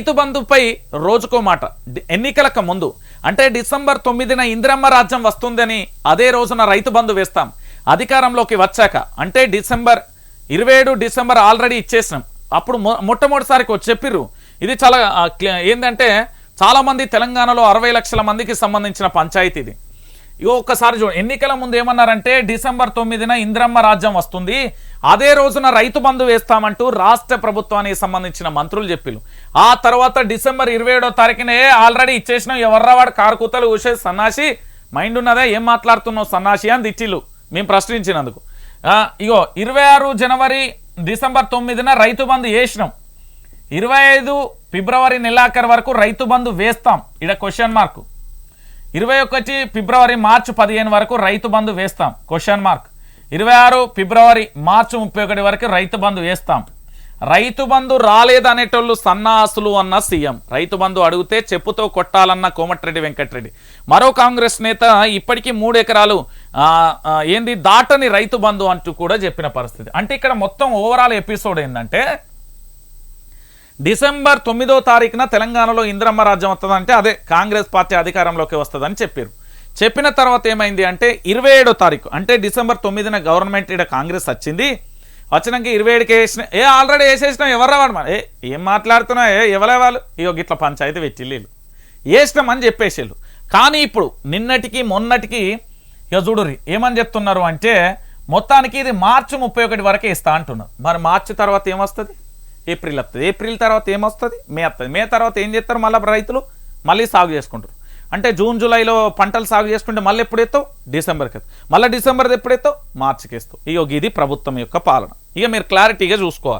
రైతు బంధుపై రోజుకో మాట. ఎన్నికలకు ముందు. అంటే డిసెంబర్ తొమ్మిదిన ఇందిరమ్మ రాజ్యం వస్తుందని అదే రోజున రైతు బంధు వేస్తాం. అధికారంలోకి వచ్చాక. అంటే డిసెంబర్ ఇరవై ఏడు డిసెంబర్ ఆల్రెడీ ఇచ్చేసినాం. అప్పుడు మొట్టమొదటిసారికి వచ్చి చెప్పిర్రు. ఇది చాలా ఏంటంటే చాలామంది తెలంగాణలో అరవై లక్షల మందికి సంబంధించిన పంచాయతీ ఇది. ఇగో ఒక్కసారి చూడండి ఎన్నికల ముందు ఏమన్నారంటే డిసెంబర్ తొమ్మిదిన ఇంద్రమ్మ రాజ్యం వస్తుంది. అదే రోజున రైతు బంధు వేస్తామంటూ రాష్ట్ర ప్రభుత్వానికి సంబంధించిన మంత్రులు చెప్పిలు ఆ తర్వాత డిసెంబర్ ఇరవై ఏడో తారీఖునే ఆల్రెడీ ఇచ్చేసిన ఎవర్రా వాడు కారుకూతలు ఊసే సన్నాసి మైండ్ ఉన్నదే ఏం మాట్లాడుతున్నావు సన్నాసి అని తిట్టిలు మేము ప్రశ్నించినందుకు. ఇగో ఇరవై ఆరు జనవరి డిసెంబర్ తొమ్మిదిన రైతు బంధు వేసినాం. ఇరవై ఐదు ఫిబ్రవరి నెలాఖరు వరకు రైతు బంధు వేస్తాం. ఇడ క్వశ్చన్ మార్కు ఇరవై ఒకటి ఫిబ్రవరి మార్చి పదిహేను వరకు రైతు బంధు వేస్తాం. క్వశ్చన్ మార్క్ ఇరవై ఆరు ఫిబ్రవరి మార్చి ముప్పై ఒకటి వరకు రైతు బంధు వేస్తాం. రైతు బంధు రాలేదనేటోళ్ళు సన్నాసులు అన్న సీఎం. రైతు బంధు అడిగితే చెప్పుతో కొట్టాలన్న కోమటిరెడ్డి వెంకటరెడ్డి. మరో కాంగ్రెస్ నేత ఇప్పటికీ మూడు ఎకరాలు ఏంది దాటని రైతు బంధు అంటూ కూడా చెప్పిన పరిస్థితి. అంటే ఇక్కడ మొత్తం ఓవరాల్ ఎపిసోడ్ ఏంటంటే డిసెంబర్ తొమ్మిదో తారీఖున తెలంగాణలో ఇందిరమ్మ రాజ్యం వస్తుందంటే అదే కాంగ్రెస్ పార్టీ అధికారంలోకి వస్తుందని చెప్పారు చెప్పిన తర్వాత ఏమైంది అంటే ఇరవై ఏడో తారీఖు అంటే డిసెంబర్ తొమ్మిదిన గవర్నమెంట్ ఇక్కడ కాంగ్రెస్ వచ్చింది. వచ్చినాక ఇరవై ఏడుకి వేసిన ఏ ఆల్రెడీ వేసేసినా ఎవరు వాడు ఏ ఏం మాట్లాడుతున్నా ఏ ఎవరే వాళ్ళు? ఇగో గిట్ల పంచాయతీ పెట్టిల్లు వేసినామని చెప్పేసేళ్ళు. కానీ ఇప్పుడు నిన్నటికి మొన్నటికి ఇక చూడురి ఏమని చెప్తున్నారు అంటే మొత్తానికి ఇది మార్చి ముప్పై ఒకటి వరకే ఇస్తా అంటున్నారు. మరి మార్చి తర్వాత ఏమొస్తుంది ఏప్రిల్ వస్తుంది ఏప్రిల్ తర్వాత ఏమొస్తుంది? మే వస్తుంది మే తర్వాత ఏం చేస్తారు మళ్ళీ రైతులు? మళ్ళీ సాగు చేసుకుంటారు. అంటే జూన్ జూలైలో పంటలు సాగు చేసుకుంటే మళ్ళీ ఎప్పుడు ఎత్తావు? డిసెంబర్కి ఎత్తావు. మళ్ళీ డిసెంబర్ ఎప్పుడు ఎత్తావు? మార్చికి ఇస్తావు ఇక ఇది ప్రభుత్వం యొక్క పాలన. ఇక మీరు క్లారిటీగా చూసుకోవాలి.